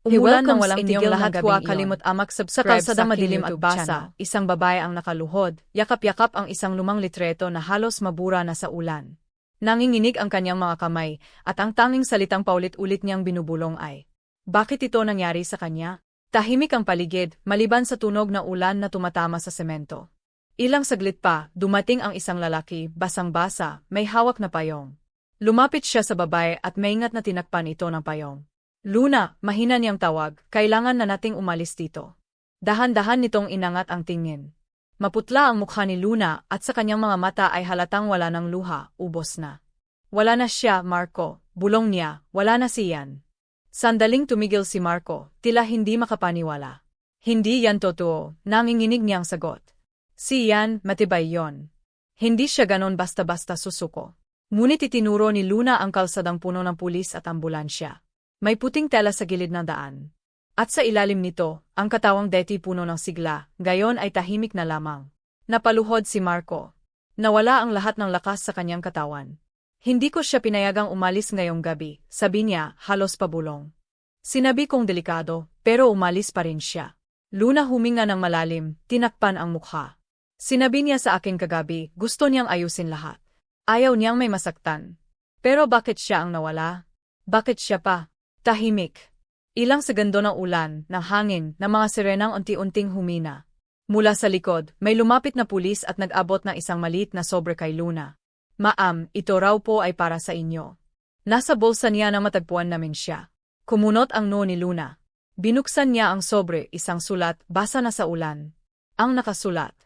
Umulan ng walang tigil lahat huwa kalimot amak Sa subscribe sa madilim at basa, channel. isang babae ang nakaluhod, yakap-yakap ang isang lumang litreto na halos mabura na sa ulan. Nanginginig ang kanyang mga kamay, at ang tanging salitang paulit-ulit niyang binubulong ay, Bakit ito nangyari sa kanya? Tahimik ang paligid, maliban sa tunog na ulan na tumatama sa semento. Ilang saglit pa, dumating ang isang lalaki, basang-basa, may hawak na payong. Lumapit siya sa babae at maingat na tinakpan ito ng payong. Luna, mahina niyang tawag, kailangan na nating umalis dito. Dahan-dahan nitong inangat ang tingin. Maputla ang mukha ni Luna at sa kanyang mga mata ay halatang wala ng luha, ubos na. Wala na siya, Marco, bulong niya, wala na si Yan. Sandaling tumigil si Marco, tila hindi makapaniwala. Hindi yan totoo, nanginginig niyang sagot. Si Yan, matibay yon. Hindi siya ganon basta-basta susuko. Ngunit itinuro ni Luna ang kalsadang puno ng pulis at ambulansya. May puting tela sa gilid ng daan. At sa ilalim nito, ang katawang deti puno ng sigla, gayon ay tahimik na lamang. Napaluhod si Marco. Nawala ang lahat ng lakas sa kanyang katawan. Hindi ko siya pinayagang umalis ngayong gabi, sabi niya, halos pabulong. Sinabi kong delikado, pero umalis pa rin siya. Luna huminga ng malalim, tinakpan ang mukha. Sinabi niya sa akin kagabi, gusto niyang ayusin lahat. Ayaw niyang may masaktan. Pero bakit siya ang nawala? Bakit siya pa? Tahimik. Ilang segundo ng ulan, ng hangin, ng mga sirenang unti-unting humina. Mula sa likod, may lumapit na pulis at nag-abot ng isang maliit na sobre kay Luna. Maam, ito raw po ay para sa inyo. Nasa bulsa niya na matagpuan namin siya. Kumunot ang no ni Luna. Binuksan niya ang sobre, isang sulat, basa na sa ulan. Ang nakasulat.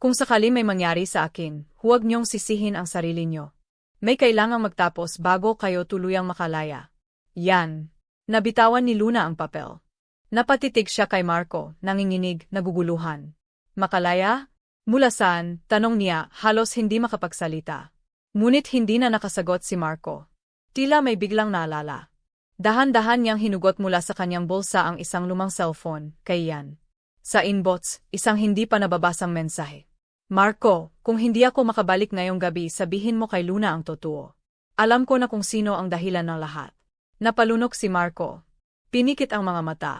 Kung sakali may mangyari sa akin, huwag niyong sisihin ang sarili niyo. May kailangang magtapos bago kayo tuluyang makalaya. Yan. Nabitawan ni Luna ang papel. Napatitig siya kay Marco, nanginginig, naguguluhan. Makalaya? Mula saan? Tanong niya, halos hindi makapagsalita. Ngunit hindi na nakasagot si Marco. Tila may biglang naalala. Dahan-dahan niyang hinugot mula sa kanyang bulsa ang isang lumang cellphone, kay Yan. Sa inbox, isang hindi pa nababasang mensahe. Marco, kung hindi ako makabalik ngayong gabi sabihin mo kay Luna ang totoo. Alam ko na kung sino ang dahilan ng lahat. Napalunok si Marco. Pinikit ang mga mata.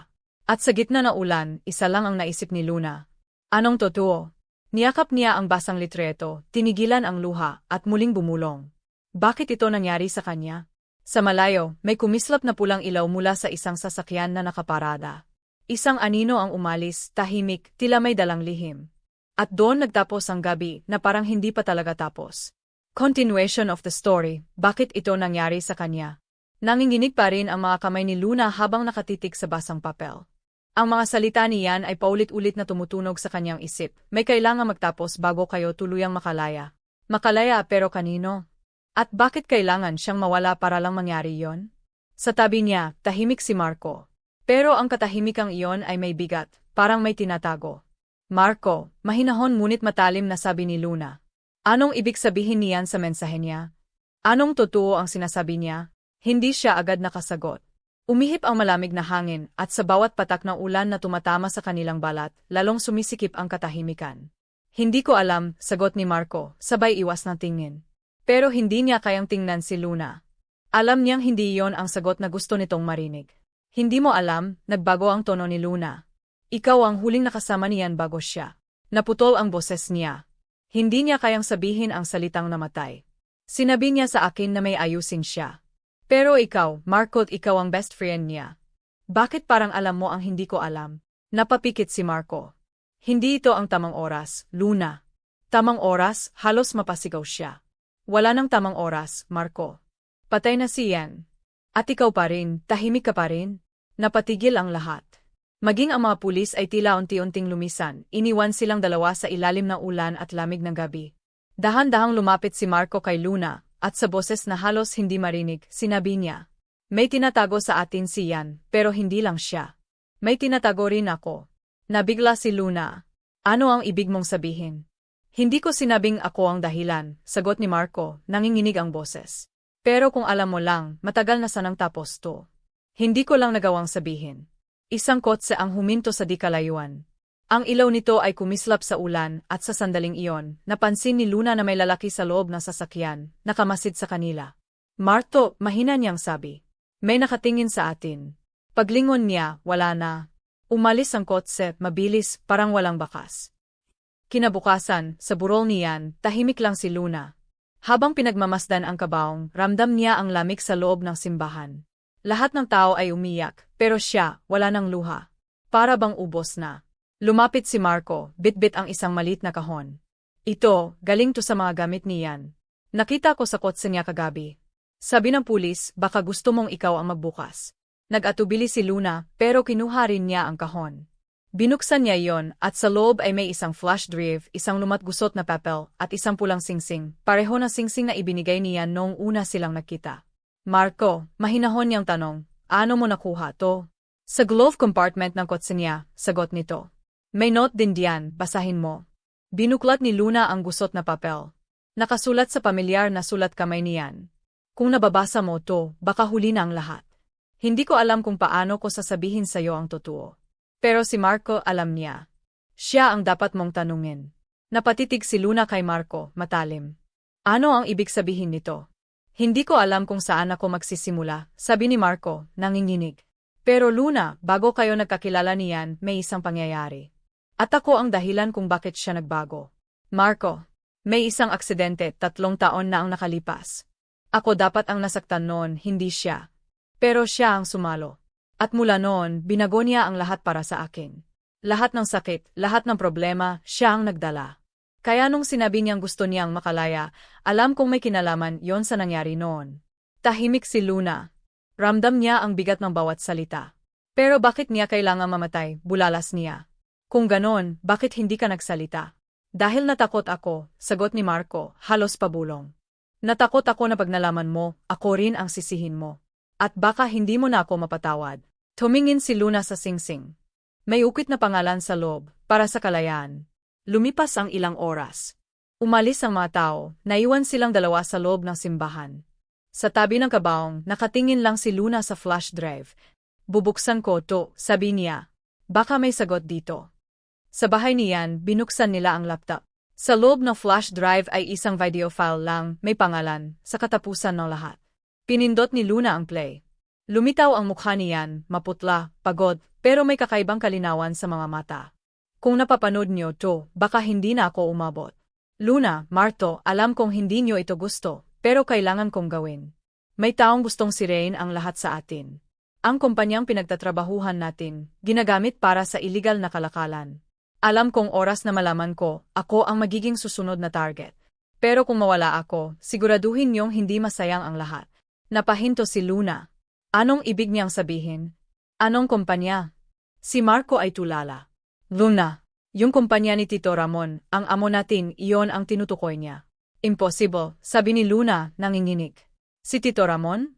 At sa gitna ng ulan, isa lang ang naisip ni Luna. Anong totoo? Niyakap niya ang basang litreto, tinigilan ang luha, at muling bumulong. Bakit ito nangyari sa kanya? Sa malayo, may kumislap na pulang ilaw mula sa isang sasakyan na nakaparada. Isang anino ang umalis, tahimik, tila may dalang lihim. At doon nagtapos ang gabi na parang hindi pa talaga tapos. Continuation of the story, bakit ito nangyari sa kanya? Nanginginig pa rin ang mga kamay ni Luna habang nakatitig sa basang papel. Ang mga salita niyan ay paulit-ulit na tumutunog sa kanyang isip. May kailangan magtapos bago kayo tuluyang makalaya. Makalaya pero kanino? At bakit kailangan siyang mawala para lang mangyari yon? Sa tabi niya, tahimik si Marco. Pero ang katahimikang iyon ay may bigat, parang may tinatago. Marco, mahinahon ngunit matalim na sabi ni Luna. Anong ibig sabihin niyan sa mensahe niya? Anong totoo ang sinasabi niya? Hindi siya agad nakasagot. Umihip ang malamig na hangin at sa bawat patak ng ulan na tumatama sa kanilang balat, lalong sumisikip ang katahimikan. Hindi ko alam, sagot ni Marco, sabay iwas na tingin. Pero hindi niya kayang tingnan si Luna. Alam niyang hindi iyon ang sagot na gusto nitong marinig. Hindi mo alam, nagbago ang tono ni Luna. Ikaw ang huling nakasama niyan bago siya. Naputol ang boses niya. Hindi niya kayang sabihin ang salitang namatay. Sinabi niya sa akin na may ayusin siya. Pero ikaw, Marco, ikaw ang best friend niya. Bakit parang alam mo ang hindi ko alam? Napapikit si Marco. Hindi ito ang tamang oras, Luna. Tamang oras, halos mapasigaw siya. Wala nang tamang oras, Marco. Patay na si Yan. At ikaw pa rin, tahimik ka pa rin. Napatigil ang lahat. Maging ang mga pulis ay tila unti-unting lumisan, iniwan silang dalawa sa ilalim ng ulan at lamig ng gabi. Dahan-dahang lumapit si Marco kay Luna, at sa boses na halos hindi marinig, sinabi niya. May tinatago sa atin si Yan, pero hindi lang siya. May tinatago rin ako. Nabigla si Luna. Ano ang ibig mong sabihin? Hindi ko sinabing ako ang dahilan, sagot ni Marco, nanginginig ang boses. Pero kung alam mo lang, matagal na sanang tapos to. Hindi ko lang nagawang sabihin. Isang kotse ang huminto sa di kalayuan. Ang ilaw nito ay kumislap sa ulan at sa sandaling iyon, napansin ni Luna na may lalaki sa loob ng sasakyan, nakamasid sa kanila. Marto, mahina niyang sabi. May nakatingin sa atin. Paglingon niya, wala na. Umalis ang kotse, mabilis, parang walang bakas. Kinabukasan, sa burol niyan, tahimik lang si Luna. Habang pinagmamasdan ang kabaong, ramdam niya ang lamig sa loob ng simbahan. Lahat ng tao ay umiyak, pero siya, wala ng luha. Para bang ubos na. Lumapit si Marco, bitbit ang isang malit na kahon. Ito, galing to sa mga gamit niyan. Nakita ko sa kotse niya kagabi. Sabi ng pulis, baka gusto mong ikaw ang magbukas. Nag-atubili si Luna, pero kinuha rin niya ang kahon. Binuksan niya iyon at sa loob ay may isang flash drive, isang lumatgusot na papel, at isang pulang singsing, pareho na singsing na ibinigay niya noong una silang nakita. Marco, mahinahon niyang tanong, ano mo nakuha to? Sa glove compartment ng kotse niya, sagot nito. May note din diyan, basahin mo. Binuklat ni Luna ang gusot na papel. Nakasulat sa pamilyar na sulat kamay niyan. Kung nababasa mo to, baka huli na ang lahat. Hindi ko alam kung paano ko sasabihin sa'yo ang totoo. Pero si Marco alam niya. Siya ang dapat mong tanungin. Napatitig si Luna kay Marco, matalim. Ano ang ibig sabihin nito? Hindi ko alam kung saan ako magsisimula, sabi ni Marco, nanginginig. Pero Luna, bago kayo nagkakilala niyan, may isang pangyayari. At ako ang dahilan kung bakit siya nagbago. Marco, may isang aksidente, tatlong taon na ang nakalipas. Ako dapat ang nasaktan noon, hindi siya. Pero siya ang sumalo. At mula noon, binago niya ang lahat para sa akin. Lahat ng sakit, lahat ng problema, siya ang nagdala. Kaya nung sinabi niyang gusto niyang makalaya, alam kong may kinalaman yon sa nangyari noon. Tahimik si Luna. Ramdam niya ang bigat ng bawat salita. Pero bakit niya kailangan mamatay, bulalas niya. Kung ganon, bakit hindi ka nagsalita? Dahil natakot ako, sagot ni Marco, halos pabulong. Natakot ako na pag nalaman mo, ako rin ang sisihin mo. At baka hindi mo na ako mapatawad. Tumingin si Luna sa singsing. May ukit na pangalan sa loob, para sa kalayaan. Lumipas ang ilang oras. Umalis ang mga tao, naiwan silang dalawa sa loob ng simbahan. Sa tabi ng kabaong, nakatingin lang si Luna sa flash drive. Bubuksan ko to, sabi niya. Baka may sagot dito. Sa bahay niyan, binuksan nila ang laptop. Sa loob ng flash drive ay isang video file lang, may pangalan, sa katapusan ng lahat. Pinindot ni Luna ang play. Lumitaw ang mukha niyan, maputla, pagod, pero may kakaibang kalinawan sa mga mata. Kung napapanood niyo to, baka hindi na ako umabot. Luna, Marto, alam kong hindi niyo ito gusto, pero kailangan kong gawin. May taong gustong sirein ang lahat sa atin. Ang kumpanyang pinagtatrabahuhan natin, ginagamit para sa illegal na kalakalan. Alam kong oras na malaman ko, ako ang magiging susunod na target. Pero kung mawala ako, siguraduhin niyong hindi masayang ang lahat. Napahinto si Luna. Anong ibig niyang sabihin? Anong kumpanya? Si Marco ay tulala. Luna, yung kumpanya ni Tito Ramon, ang amo natin, iyon ang tinutukoy niya. Impossible, sabi ni Luna, nanginginig. Si Tito Ramon?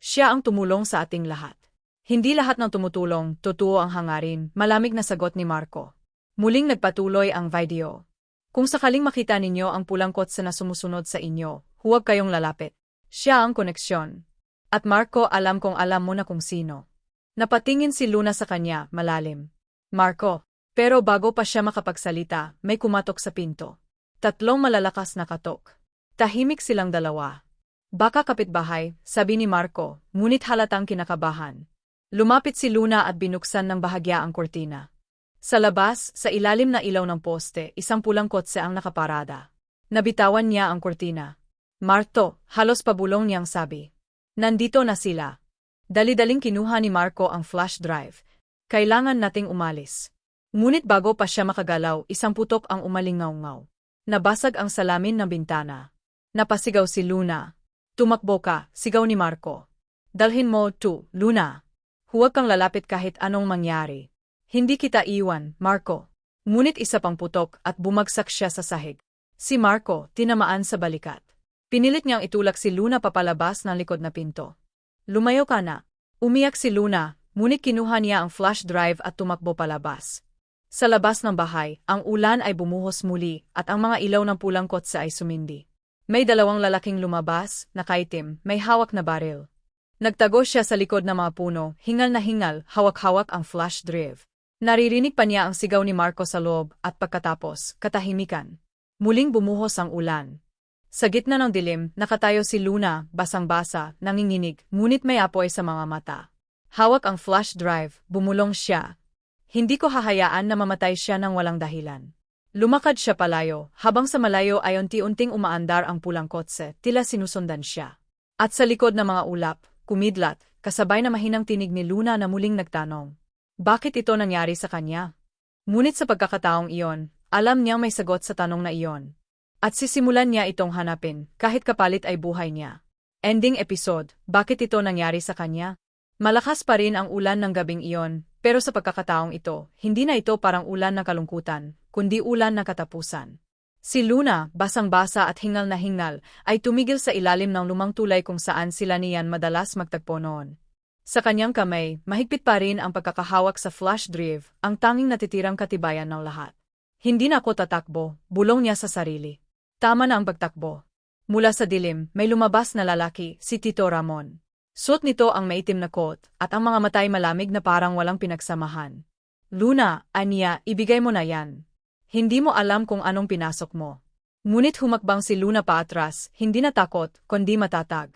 Siya ang tumulong sa ating lahat. Hindi lahat ng tumutulong, totoo ang hangarin, malamig na sagot ni Marco. Muling nagpatuloy ang video. Kung sakaling makita ninyo ang pulang kotse na sumusunod sa inyo, huwag kayong lalapit. Siya ang koneksyon. At Marco alam kong alam mo na kung sino. Napatingin si Luna sa kanya, malalim. Marco. Pero bago pa siya makapagsalita, may kumatok sa pinto. Tatlong malalakas na katok. Tahimik silang dalawa. Baka kapitbahay, sabi ni Marco, ngunit halatang kinakabahan. Lumapit si Luna at binuksan ng bahagya ang kortina. Sa labas, sa ilalim na ilaw ng poste, isang pulang kotse ang nakaparada. Nabitawan niya ang kortina. Marto, halos pabulong niyang sabi. Nandito na sila. Dali-daling kinuha ni Marco ang flash drive. Kailangan nating umalis. Ngunit bago pa siya makagalaw, isang putok ang umalingaw-ngaw. Nabasag ang salamin ng bintana. Napasigaw si Luna. Tumakbo ka, sigaw ni Marco. Dalhin mo to, Luna. Huwag kang lalapit kahit anong mangyari. Hindi kita iwan, Marco. Ngunit isa pang putok at bumagsak siya sa sahig. Si Marco, tinamaan sa balikat. Pinilit niyang itulak si Luna papalabas ng likod na pinto. Lumayo ka na. Umiyak si Luna, ngunit kinuha niya ang flash drive at tumakbo palabas. Sa labas ng bahay, ang ulan ay bumuhos muli at ang mga ilaw ng pulang kotse ay sumindi. May dalawang lalaking lumabas, nakaitim, may hawak na baril. Nagtago siya sa likod ng mga puno, hingal na hingal, hawak-hawak ang flash drive. Naririnig pa niya ang sigaw ni Marco sa loob at pagkatapos, katahimikan. Muling bumuhos ang ulan. Sa gitna ng dilim, nakatayo si Luna, basang-basa, nanginginig, ngunit may apoy sa mga mata. Hawak ang flash drive, bumulong siya. Hindi ko hahayaan na mamatay siya ng walang dahilan. Lumakad siya palayo, habang sa malayo ay unti-unting umaandar ang pulang kotse, tila sinusundan siya. At sa likod ng mga ulap, kumidlat, kasabay na mahinang tinig ni Luna na muling nagtanong. Bakit ito nangyari sa kanya? Ngunit sa pagkakataong iyon, alam niya may sagot sa tanong na iyon. At sisimulan niya itong hanapin, kahit kapalit ay buhay niya. Ending episode, bakit ito nangyari sa kanya? Malakas pa rin ang ulan ng gabing iyon, pero sa pagkakataong ito, hindi na ito parang ulan ng kalungkutan, kundi ulan ng katapusan. Si Luna, basang-basa at hingal na hingal, ay tumigil sa ilalim ng lumang tulay kung saan sila niyan madalas magtagpo noon. Sa kanyang kamay, mahigpit pa rin ang pagkakahawak sa flash drive, ang tanging natitirang katibayan ng lahat. Hindi na ako tatakbo, bulong niya sa sarili. Tama na ang pagtakbo. Mula sa dilim, may lumabas na lalaki, si Tito Ramon. Suot nito ang maitim na coat, at ang mga matay malamig na parang walang pinagsamahan. Luna, aniya, ibigay mo na yan. Hindi mo alam kung anong pinasok mo. Ngunit humakbang si Luna paatras, hindi natakot, kundi matatag.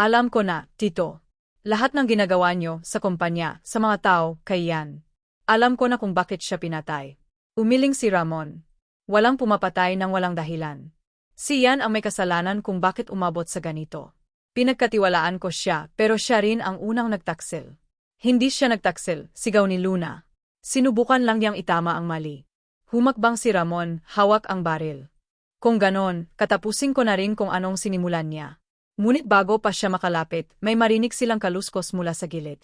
Alam ko na, Tito. Lahat ng ginagawa niyo, sa kumpanya, sa mga tao, kay yan. Alam ko na kung bakit siya pinatay. Umiling si Ramon. Walang pumapatay ng walang dahilan. Si Yan ang may kasalanan kung bakit umabot sa ganito. Pinagkatiwalaan ko siya, pero siya rin ang unang nagtaksil. Hindi siya nagtaksil, sigaw ni Luna. Sinubukan lang niyang itama ang mali. Humakbang si Ramon, hawak ang baril. Kung ganon, katapusin ko na rin kung anong sinimulan niya. Ngunit bago pa siya makalapit, may marinig silang kaluskos mula sa gilid.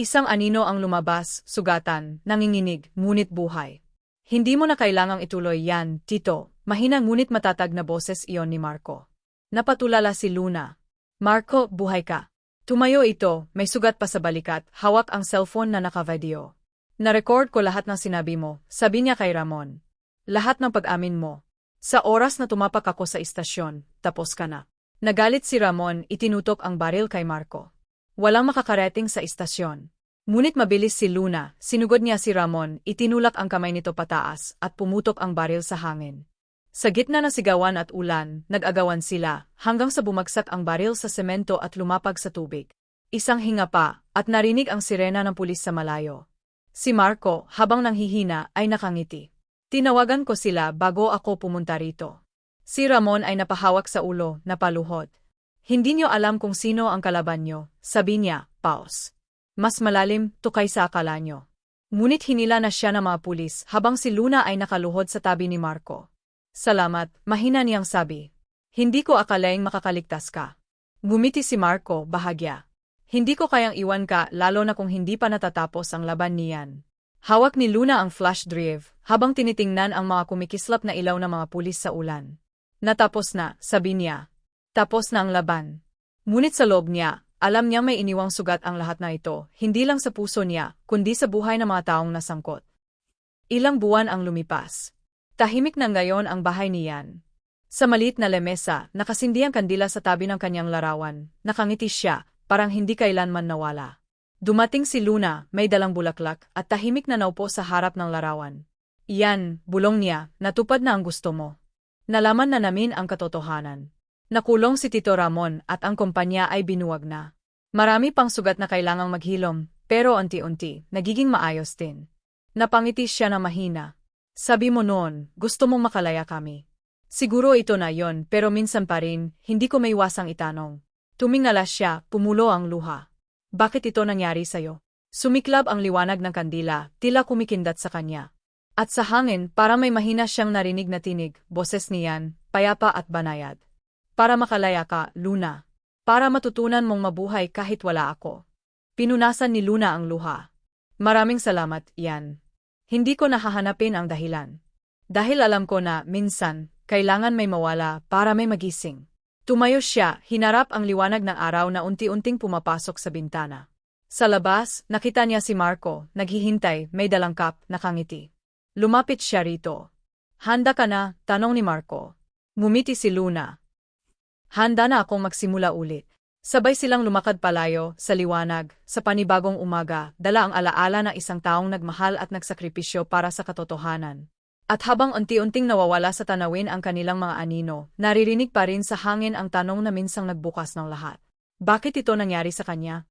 Isang anino ang lumabas, sugatan, nanginginig, ngunit buhay. Hindi mo na kailangang ituloy yan, Tito, Mahina ngunit matatag na boses iyon ni Marco. Napatulala si Luna. Marco, buhay ka. Tumayo ito, may sugat pa sa balikat, hawak ang cellphone na naka-video. Na-record ko lahat ng sinabi mo, sabi niya kay Ramon. Lahat ng pag-amin mo. Sa oras na tumapak ako sa istasyon, tapos ka na. Nagalit si Ramon, itinutok ang baril kay Marco. Walang makakarating sa istasyon. Ngunit mabilis si Luna, sinugod niya si Ramon, itinulak ang kamay nito pataas, at pumutok ang baril sa hangin. Sa gitna ng sigawan at ulan, nag-agawan sila, hanggang sa bumagsak ang baril sa semento at lumapag sa tubig. Isang hinga pa, at narinig ang sirena ng pulis sa malayo. Si Marco, habang nanghihina, ay nakangiti. Tinawagan ko sila bago ako pumunta rito. Si Ramon ay napahawak sa ulo, napaluhod. Hindi niyo alam kung sino ang kalaban niyo, sabi niya, pause. Mas malalim, tukay sa akala niyo. Ngunit hinila na siya ng mga pulis habang si Luna ay nakaluhod sa tabi ni Marco. Salamat, mahina niyang sabi. Hindi ko akalaing makakaligtas ka. Gumiti si Marco, bahagya. Hindi ko kayang iwan ka lalo na kung hindi pa natatapos ang laban niyan. Hawak ni Luna ang flash drive, habang tinitingnan ang mga kumikislap na ilaw ng mga pulis sa ulan. Natapos na, sabi niya. Tapos na ang laban. Ngunit sa loob niya, alam niya may iniwang sugat ang lahat na ito, hindi lang sa puso niya, kundi sa buhay ng mga taong nasangkot. Ilang buwan ang lumipas. Tahimik na ngayon ang bahay ni Yan. Sa maliit na lemesa, nakasindi ang kandila sa tabi ng kanyang larawan. Nakangiti siya, parang hindi kailanman nawala. Dumating si Luna, may dalang bulaklak, at tahimik na naupo sa harap ng larawan. Iyan, bulong niya, natupad na ang gusto mo. Nalaman na namin ang katotohanan. Nakulong si Tito Ramon at ang kumpanya ay binuwag na. Marami pang sugat na kailangang maghilom, pero unti-unti, nagiging maayos din. Napangiti siya na mahina, sabi mo noon, gusto mong makalaya kami. Siguro ito na yon, pero minsan pa rin, hindi ko maiwasang itanong. Tumingala siya, pumulo ang luha. Bakit ito nangyari sa'yo? Sumiklab ang liwanag ng kandila, tila kumikindat sa kanya. At sa hangin, para may mahina siyang narinig na tinig, boses niyan, payapa at banayad. Para makalaya ka, Luna. Para matutunan mong mabuhay kahit wala ako. Pinunasan ni Luna ang luha. Maraming salamat, yan. Hindi ko nahahanapin ang dahilan. Dahil alam ko na, minsan, kailangan may mawala para may magising. Tumayo siya, hinarap ang liwanag ng araw na unti-unting pumapasok sa bintana. Sa labas, nakita niya si Marco, naghihintay, may dalang kap, nakangiti. Lumapit siya rito. Handa ka na, tanong ni Marco. Ngumiti si Luna. Handa na akong magsimula ulit. Sabay silang lumakad palayo, sa liwanag, sa panibagong umaga, dala ang alaala ng isang taong nagmahal at nagsakripisyo para sa katotohanan. At habang unti-unting nawawala sa tanawin ang kanilang mga anino, naririnig pa rin sa hangin ang tanong na minsang nagbukas ng lahat. Bakit ito nangyari sa kanya?